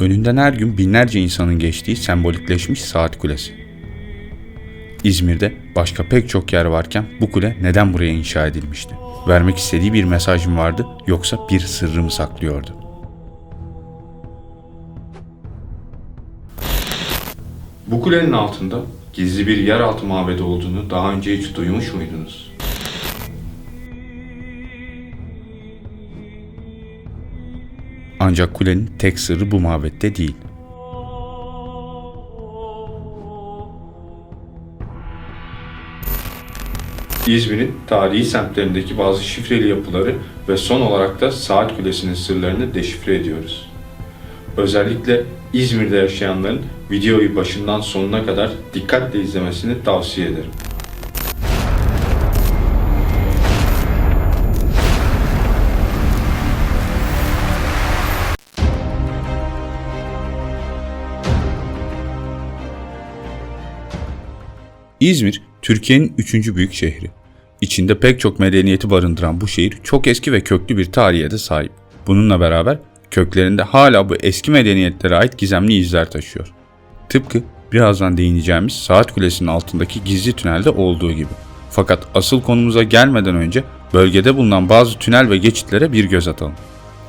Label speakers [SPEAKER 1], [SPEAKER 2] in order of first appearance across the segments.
[SPEAKER 1] Önünden her gün binlerce insanın geçtiği sembolikleşmiş saat kulesi. İzmir'de başka pek çok yer varken bu kule neden buraya inşa edilmişti? Vermek istediği bir mesaj mı vardı yoksa bir sırrı mı saklıyordu? Bu kulenin altında gizli bir yeraltı mabedi olduğunu daha önce hiç duymuş muydunuz? Ancak kulenin tek sırrı bu mabette değil. İzmir'in tarihi semtlerindeki bazı şifreli yapıları ve son olarak da Saat Kulesi'nin sırlarını deşifre ediyoruz. Özellikle İzmir'de yaşayanların videoyu başından sonuna kadar dikkatle izlemesini tavsiye ederim. İzmir, Türkiye'nin üçüncü büyük şehri. İçinde pek çok medeniyeti barındıran bu şehir çok eski ve köklü bir tarihe de sahip. Bununla beraber köklerinde hala bu eski medeniyetlere ait gizemli izler taşıyor. Tıpkı birazdan değineceğimiz saat kulesinin altındaki gizli tünelde olduğu gibi. Fakat asıl konumuza gelmeden önce bölgede bulunan bazı tünel ve geçitlere bir göz atalım.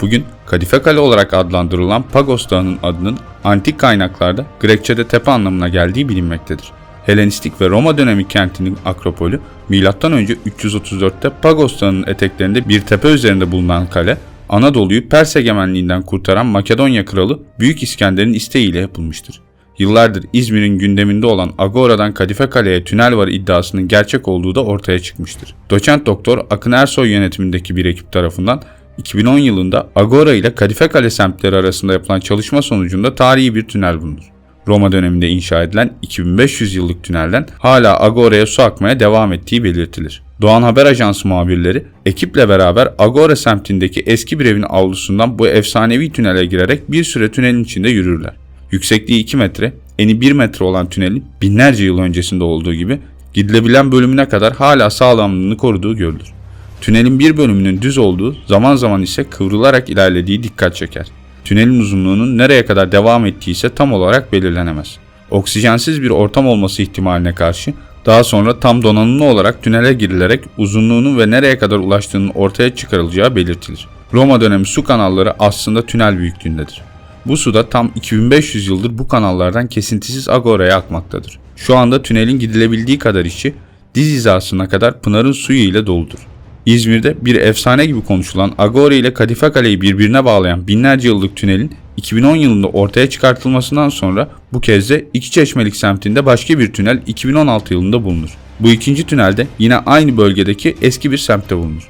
[SPEAKER 1] Bugün Kadife Kale olarak adlandırılan Pagos Dağı'nın adının antik kaynaklarda Grekçe'de tepe anlamına geldiği bilinmektedir. Helenistik ve Roma dönemi kentinin akropolü M.Ö. 334'te Pagos Dağı'nın eteklerinde bir tepe üzerinde bulunan kale, Anadolu'yu Pers egemenliğinden kurtaran Makedonya kralı Büyük İskender'in isteğiyle yapılmıştır. Yıllardır İzmir'in gündeminde olan Agora'dan Kadife Kale'ye tünel var iddiasının gerçek olduğu da ortaya çıkmıştır. Doçent Doktor Akın Ersoy yönetimindeki bir ekip tarafından 2010 yılında Agora ile Kadife Kale semtleri arasında yapılan çalışma sonucunda tarihi bir tünel bulunur. Roma döneminde inşa edilen 2500 yıllık tünelden hala Agora'ya su akmaya devam ettiği belirtilir. Doğan Haber Ajansı muhabirleri ekiple beraber Agora semtindeki eski bir evin avlusundan bu efsanevi tünele girerek bir süre tünelin içinde yürürler. Yüksekliği 2 metre, eni 1 metre olan tünelin binlerce yıl öncesinde olduğu gibi gidilebilen bölümüne kadar hala sağlamlığını koruduğu görülür. Tünelin bir bölümünün düz olduğu, zaman zaman ise kıvrılarak ilerlediği dikkat çeker. Tünelin uzunluğunun nereye kadar devam ettiği ise tam olarak belirlenemez. Oksijensiz bir ortam olması ihtimaline karşı daha sonra tam donanımlı olarak tünele girilerek uzunluğunun ve nereye kadar ulaştığının ortaya çıkarılacağı belirtilir. Roma dönemi su kanalları aslında tünel büyüklüğündedir. Bu su da tam 2500 yıldır bu kanallardan kesintisiz Agora'ya akmaktadır. Şu anda tünelin gidilebildiği kadar içi diz hizasına kadar Pınar'ın suyu ile doludur. İzmir'de bir efsane gibi konuşulan Agora ile Kadife Kale'yi birbirine bağlayan binlerce yıllık tünelin 2010 yılında ortaya çıkartılmasından sonra bu kez de iki çeşmelik semtinde başka bir tünel 2016 yılında bulunur. Bu ikinci tünelde yine aynı bölgedeki eski bir semtte bulunur.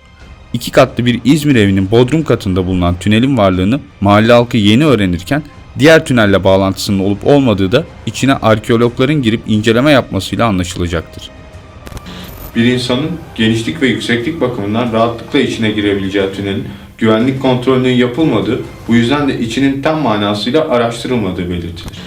[SPEAKER 1] İki katlı bir İzmir evinin bodrum katında bulunan tünelin varlığını mahalle halkı yeni öğrenirken diğer tünelle bağlantısının olup olmadığı da içine arkeologların girip inceleme yapmasıyla anlaşılacaktır. Bir insanın genişlik ve yükseklik bakımından rahatlıkla içine girebileceği tünelin güvenlik kontrolünün yapılmadığı, bu yüzden de içinin tam manasıyla araştırılmadığı belirtilir.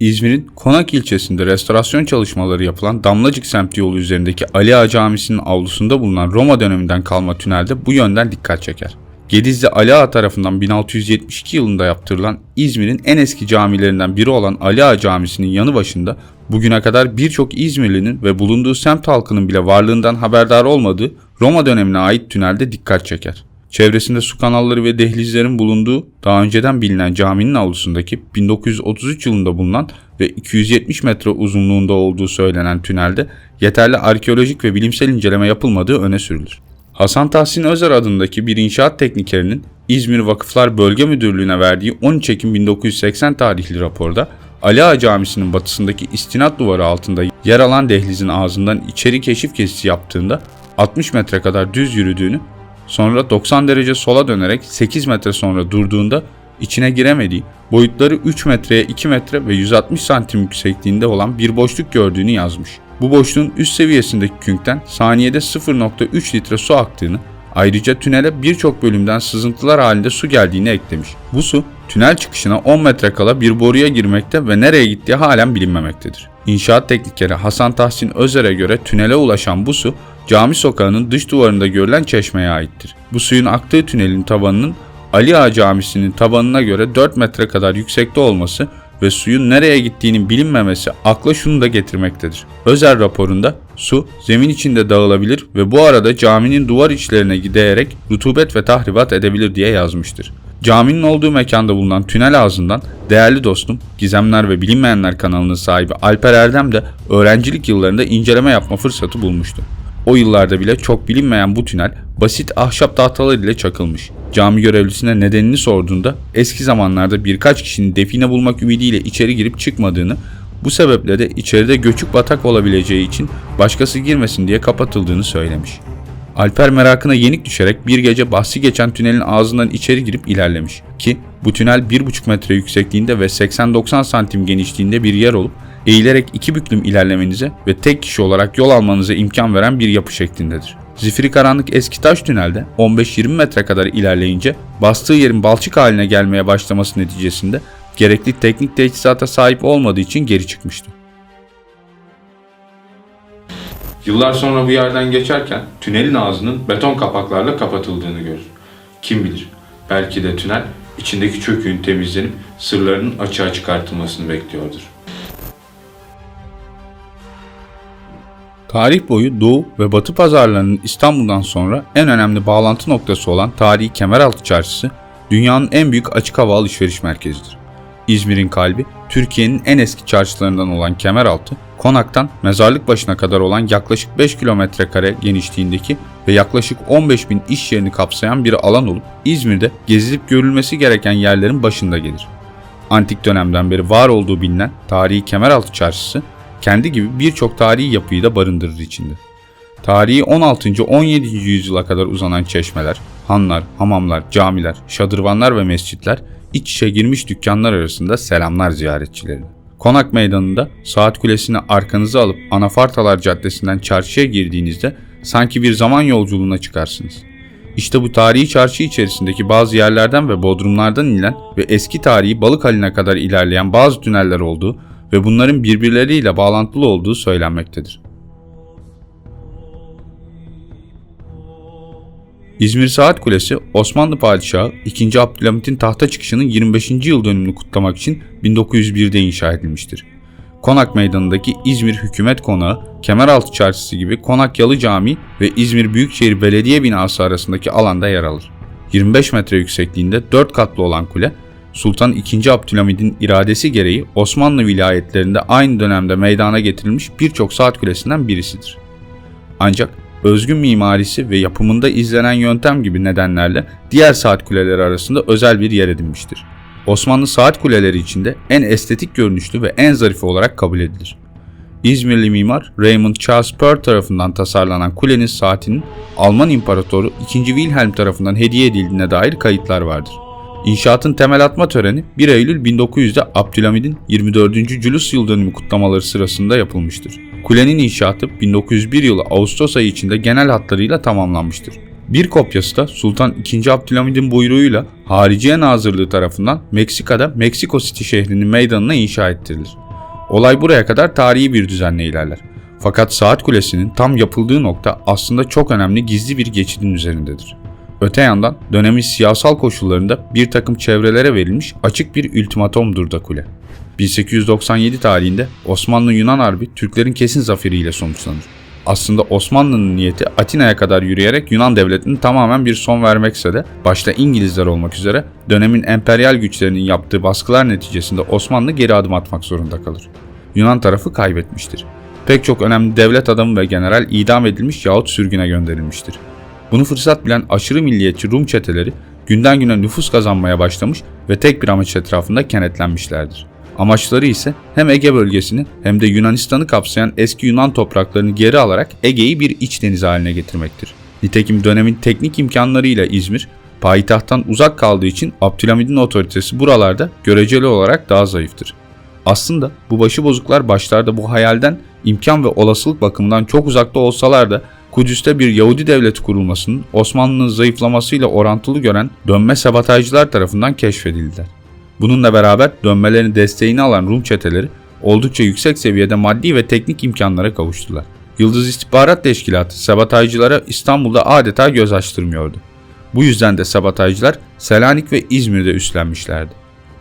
[SPEAKER 1] İzmir'in Konak ilçesinde restorasyon çalışmaları yapılan Damlacık semti yolu üzerindeki Ali Ağa Camisi'nin avlusunda bulunan Roma döneminden kalma tünelde bu yönden dikkat çeker. Gedizli Ali Ağa tarafından 1672 yılında yaptırılan İzmir'in en eski camilerinden biri olan Ali Ağa Camisi'nin yanı başında bugüne kadar birçok İzmirlinin ve bulunduğu semt halkının bile varlığından haberdar olmadığı Roma dönemine ait tünelde dikkat çeker. Çevresinde su kanalları ve dehlizlerin bulunduğu daha önceden bilinen caminin avlusundaki 1933 yılında bulunan ve 270 metre uzunluğunda olduğu söylenen tünelde yeterli arkeolojik ve bilimsel inceleme yapılmadığı öne sürülür. Hasan Tahsin Özer adındaki bir inşaat teknikerinin İzmir Vakıflar Bölge Müdürlüğü'ne verdiği 13 Ekim 1980 tarihli raporda Ali Ağa Camisi'nin batısındaki istinat duvarı altında yer alan dehlizin ağzından içeri keşif gezisi yaptığında 60 metre kadar düz yürüdüğünü, sonra 90 derece sola dönerek 8 metre sonra durduğunda içine giremediği, boyutları 3 metreye 2 metre ve 160 santim yüksekliğinde olan bir boşluk gördüğünü yazmış. Bu boşluğun üst seviyesindeki künkten saniyede 0.3 litre su aktığını, ayrıca tünele birçok bölümden sızıntılar halinde su geldiğini eklemiş. Bu su tünel çıkışına 10 metre kala bir boruya girmekte ve nereye gittiği halen bilinmemektedir. İnşaat teknikeri Hasan Tahsin Özer'e göre tünele ulaşan bu su cami sokağının dış duvarında görülen çeşmeye aittir. Bu suyun aktığı tünelin tabanının Ali Ağa Camisi'nin tabanına göre 4 metre kadar yüksekte olması ve suyun nereye gittiğinin bilinmemesi akla şunu da getirmektedir. Özel raporunda su zemin içinde dağılabilir ve bu arada caminin duvar içlerine gideyerek rutubet ve tahribat edebilir diye yazmıştır. Caminin olduğu mekanda bulunan tünel ağzından değerli dostum Gizemler ve Bilinmeyenler kanalının sahibi Alper Erdem de öğrencilik yıllarında inceleme yapma fırsatı bulmuştu. O yıllarda bile çok bilinmeyen bu tünel basit ahşap tahtalar ile çakılmış. Cami görevlisine nedenini sorduğunda eski zamanlarda birkaç kişinin define bulmak ümidiyle içeri girip çıkmadığını, bu sebeple de içeride göçük batak olabileceği için başkası girmesin diye kapatıldığını söylemiş. Alper merakına yenik düşerek bir gece bahsi geçen tünelin ağzından içeri girip ilerlemiş ki bu tünel 1,5 metre yüksekliğinde ve 80-90 santim genişliğinde bir yer olup eğilerek iki büklüm ilerlemenize ve tek kişi olarak yol almanıza imkan veren bir yapı şeklindedir. Zifiri karanlık eski taş tünelde 15-20 metre kadar ilerleyince bastığı yerin balçık haline gelmeye başlaması neticesinde gerekli teknik teçhizata sahip olmadığı için geri çıkmıştı. Yıllar sonra bu yerden geçerken tünelin ağzının beton kapaklarla kapatıldığını görür. Kim bilir, belki de tünel içindeki çöküğün temizlenip sırlarının açığa çıkartılmasını bekliyordur. Tarih boyu Doğu ve Batı pazarlarının İstanbul'dan sonra en önemli bağlantı noktası olan tarihi Kemeraltı Çarşısı, dünyanın en büyük açık hava alışveriş merkezidir. İzmir'in kalbi, Türkiye'nin en eski çarşılarından olan Kemeraltı, Konak'tan mezarlık başına kadar olan yaklaşık 5 kilometre kare genişliğindeki ve yaklaşık 15 bin iş yerini kapsayan bir alan olup İzmir'de gezilip görülmesi gereken yerlerin başında gelir. Antik dönemden beri var olduğu bilinen tarihi Kemeraltı Çarşısı, kendi gibi birçok tarihi yapıyı da barındırır içinde. Tarihi 16. 17. yüzyıla kadar uzanan çeşmeler, hanlar, hamamlar, camiler, şadırvanlar ve mescitler iç içe girmiş dükkanlar arasında selamlar ziyaretçilerine. Konak meydanında saat kulesini arkanıza alıp Anafartalar Caddesi'nden çarşıya girdiğinizde sanki bir zaman yolculuğuna çıkarsınız. İşte bu tarihi çarşı içerisindeki bazı yerlerden ve bodrumlardan inilen ve eski tarihi balık haline kadar ilerleyen bazı tüneller olduğu ve bunların birbirleriyle bağlantılı olduğu söylenmektedir. İzmir Saat Kulesi, Osmanlı Padişahı 2. Abdülhamit'in tahta çıkışının 25. yıl dönümünü kutlamak için 1901'de inşa edilmiştir. Konak Meydanı'ndaki İzmir Hükümet Konağı, Kemeraltı Çarşısı gibi Konak Yalı Camii ve İzmir Büyükşehir Belediye binası arasındaki alanda yer alır. 25 metre yüksekliğinde 4 katlı olan kule, Sultan II. Abdülhamid'in iradesi gereği Osmanlı vilayetlerinde aynı dönemde meydana getirilmiş birçok saat kulesinden birisidir. Ancak özgün mimarisi ve yapımında izlenen yöntem gibi nedenlerle diğer saat kuleleri arasında özel bir yer edinmiştir. Osmanlı saat kuleleri içinde en estetik görünüşlü ve en zarifi olarak kabul edilir. İzmirli mimar Raymond Charles Pearl tarafından tasarlanan kulenin saatinin Alman İmparatoru 2. Wilhelm tarafından hediye edildiğine dair kayıtlar vardır. İnşaatın temel atma töreni 1 Eylül 1900'de Abdülhamid'in 24. Cülus yıl dönümü kutlamaları sırasında yapılmıştır. Kulenin inşaatı 1901 yılı Ağustos ayı içinde genel hatlarıyla tamamlanmıştır. Bir kopyası da Sultan II. Abdülhamid'in buyruğuyla Hariciye Nazırlığı tarafından Meksika'da Meksiko City şehrinin meydanına inşa ettirilir. Olay buraya kadar tarihi bir düzenle ilerler. Fakat saat kulesinin tam yapıldığı nokta aslında çok önemli gizli bir geçidin üzerindedir. Öte yandan dönemin siyasal koşullarında bir takım çevrelere verilmiş açık bir ultimatomdur da kule. 1897 tarihinde Osmanlı-Yunan Harbi Türklerin kesin zaferiyle sonuçlanır. Aslında Osmanlı'nın niyeti Atina'ya kadar yürüyerek Yunan devletinin tamamen bir son vermekse de başta İngilizler olmak üzere dönemin emperyal güçlerinin yaptığı baskılar neticesinde Osmanlı geri adım atmak zorunda kalır. Yunan tarafı kaybetmiştir. Pek çok önemli devlet adamı ve general idam edilmiş yahut sürgüne gönderilmiştir. Bunu fırsat bilen aşırı milliyetçi Rum çeteleri günden güne nüfus kazanmaya başlamış ve tek bir amaç etrafında kenetlenmişlerdir. Amaçları ise hem Ege bölgesini hem de Yunanistan'ı kapsayan eski Yunan topraklarını geri alarak Ege'yi bir iç deniz haline getirmektir. Nitekim dönemin teknik imkanlarıyla İzmir, payitahttan uzak kaldığı için Abdülhamid'in otoritesi buralarda göreceli olarak daha zayıftır. Aslında bu başıbozuklar başlarda bu hayalden imkan ve olasılık bakımından çok uzakta olsalar da Kudüs'te bir Yahudi devleti kurulmasının Osmanlı'nın zayıflamasıyla orantılı gören dönme sabotajcılar tarafından keşfedildiler. Bununla beraber dönmelerin desteğini alan Rum çeteleri oldukça yüksek seviyede maddi ve teknik imkanlara kavuştular. Yıldız İstihbarat Teşkilatı sabotajcılara İstanbul'da adeta göz açtırmıyordu. Bu yüzden de sabotajcılar Selanik ve İzmir'de üstlenmişlerdi.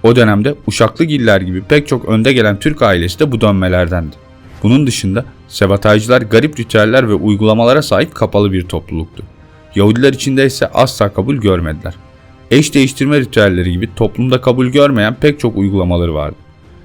[SPEAKER 1] O dönemde Uşaklıgiller gibi pek çok önde gelen Türk ailesi de bu dönmelerdendi. Bunun dışında sabotajcılar garip ritüeller ve uygulamalara sahip kapalı bir topluluktu. Yahudiler içinde ise asla kabul görmediler. Eş değiştirme ritüelleri gibi toplumda kabul görmeyen pek çok uygulamaları vardı.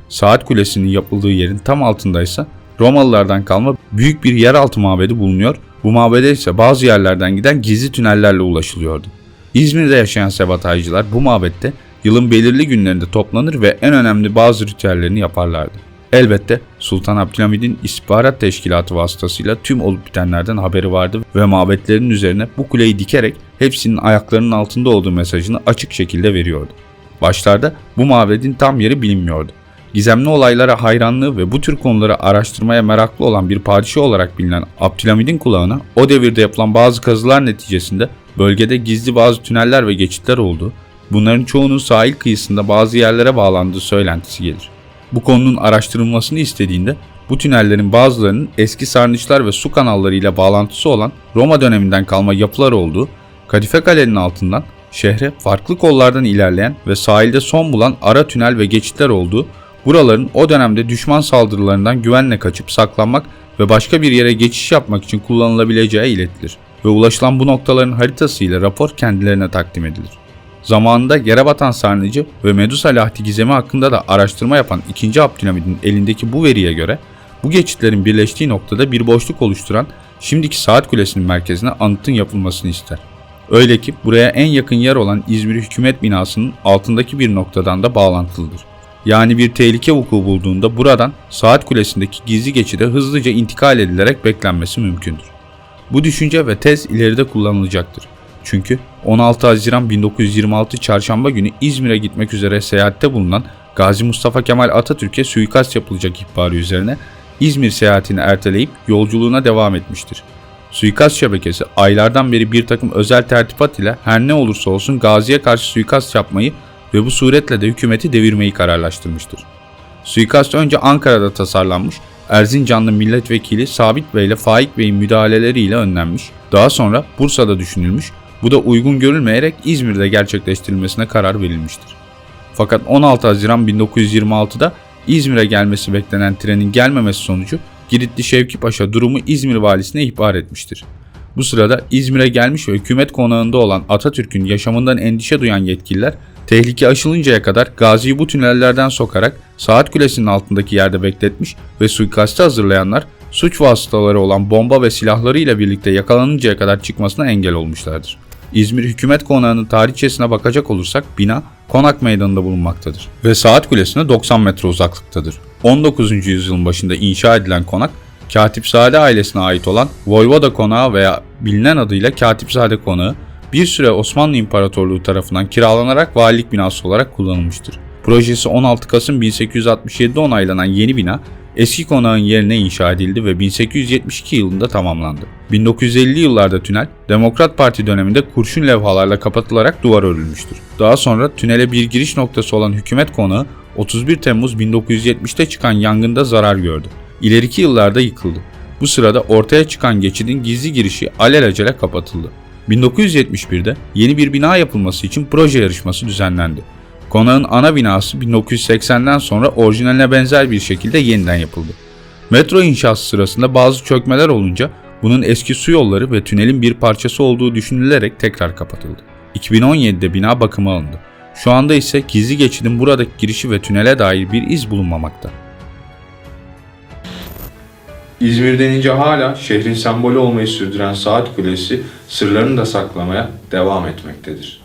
[SPEAKER 1] Saat kulesinin yapıldığı yerin tam altındaysa Romalılardan kalma büyük bir yeraltı mabedi bulunuyor. Bu mabede ise bazı yerlerden giden gizli tünellerle ulaşılıyordu. İzmir'de yaşayan sabotajcılar bu mabette yılın belirli günlerinde toplanır ve en önemli bazı ritüellerini yaparlardı. Elbette Sultan Abdülhamid'in istihbarat teşkilatı vasıtasıyla tüm olup bitenlerden haberi vardı ve mabetlerin üzerine bu kuleyi dikerek hepsinin ayaklarının altında olduğu mesajını açık şekilde veriyordu. Başlarda bu mabedin tam yeri bilinmiyordu. Gizemli olaylara hayranlığı ve bu tür konuları araştırmaya meraklı olan bir padişah olarak bilinen Abdülhamid'in kulağına o devirde yapılan bazı kazılar neticesinde bölgede gizli bazı tüneller ve geçitler olduğu, bunların çoğunun sahil kıyısında bazı yerlere bağlandığı söylentisi gelir. Bu konunun araştırılmasını istediğinde bu tünellerin bazılarının eski sarnıçlar ve su kanalları ile bağlantısı olan Roma döneminden kalma yapılar olduğu, Kadife Kale'nin altından şehre farklı kollardan ilerleyen ve sahilde son bulan ara tünel ve geçitler olduğu, buraların o dönemde düşman saldırılarından güvenle kaçıp saklanmak ve başka bir yere geçiş yapmak için kullanılabileceği iletilir ve ulaşılan bu noktaların haritası ile rapor kendilerine takdim edilir. Zamanında yere batan sarnıcı ve Medusa lahti gizemi hakkında da araştırma yapan 2. Abdülhamid'in elindeki bu veriye göre bu geçitlerin birleştiği noktada bir boşluk oluşturan şimdiki saat kulesinin merkezine anıtın yapılmasını ister. Öyle ki buraya en yakın yer olan İzmir hükümet binasının altındaki bir noktadan da bağlantılıdır. Yani bir tehlike vuku bulduğunda buradan saat kulesindeki gizli geçide hızlıca intikal edilerek beklenmesi mümkündür. Bu düşünce ve tez ileride kullanılacaktır. Çünkü 16 Haziran 1926 Çarşamba günü İzmir'e gitmek üzere seyahatte bulunan Gazi Mustafa Kemal Atatürk'e suikast yapılacak ihbarı üzerine İzmir seyahatini erteleyip yolculuğuna devam etmiştir. Suikast şebekesi aylardan beri bir takım özel tertibat ile her ne olursa olsun Gazi'ye karşı suikast yapmayı ve bu suretle de hükümeti devirmeyi kararlaştırmıştır. Suikast önce Ankara'da tasarlanmış, Erzincanlı milletvekili Sabit Bey ile Faik Bey'in müdahaleleriyle önlenmiş, daha sonra Bursa'da düşünülmüş, bu da uygun görülmeyerek İzmir'de gerçekleştirilmesine karar verilmiştir. Fakat 16 Haziran 1926'da İzmir'e gelmesi beklenen trenin gelmemesi sonucu Giritli Şevki Paşa durumu İzmir valisine ihbar etmiştir. Bu sırada İzmir'e gelmiş ve hükümet konağında olan Atatürk'ün yaşamından endişe duyan yetkililer tehlike aşılıncaya kadar Gazi'yi bu tünellerden sokarak saat kulesinin altındaki yerde bekletmiş ve suikastı hazırlayanlar suç vasıtaları olan bomba ve silahları ile birlikte yakalanıncaya kadar çıkmasına engel olmuşlardır. İzmir Hükümet Konağı'nın tarihçesine bakacak olursak bina Konak Meydanı'nda bulunmaktadır ve Saat Kulesi'ne 90 metre uzaklıktadır. 19. yüzyılın başında inşa edilen konak, Katipzade ailesine ait olan Voyvoda Konağı veya bilinen adıyla Katipzade Konağı bir süre Osmanlı İmparatorluğu tarafından kiralanarak valilik binası olarak kullanılmıştır. Projesi 16 Kasım 1867'de onaylanan yeni bina eski konağın yerine inşa edildi ve 1872 yılında tamamlandı. 1950'li yıllarda tünel, Demokrat Parti döneminde kurşun levhalarla kapatılarak duvar örülmüştür. Daha sonra tünele bir giriş noktası olan hükümet konağı 31 Temmuz 1970'te çıkan yangında zarar gördü. İleriki yıllarda yıkıldı. Bu sırada ortaya çıkan geçidin gizli girişi alelacele kapatıldı. 1971'de yeni bir bina yapılması için proje yarışması düzenlendi. Konağın ana binası 1980'den sonra orijinaline benzer bir şekilde yeniden yapıldı. Metro inşası sırasında bazı çökmeler olunca bunun eski su yolları ve tünelin bir parçası olduğu düşünülerek tekrar kapatıldı. 2017'de bina bakıma alındı. Şu anda ise gizli geçidin buradaki girişi ve tünele dair bir iz bulunmamakta. İzmir denince hala şehrin sembolü olmayı sürdüren saat kulesi sırlarını da saklamaya devam etmektedir.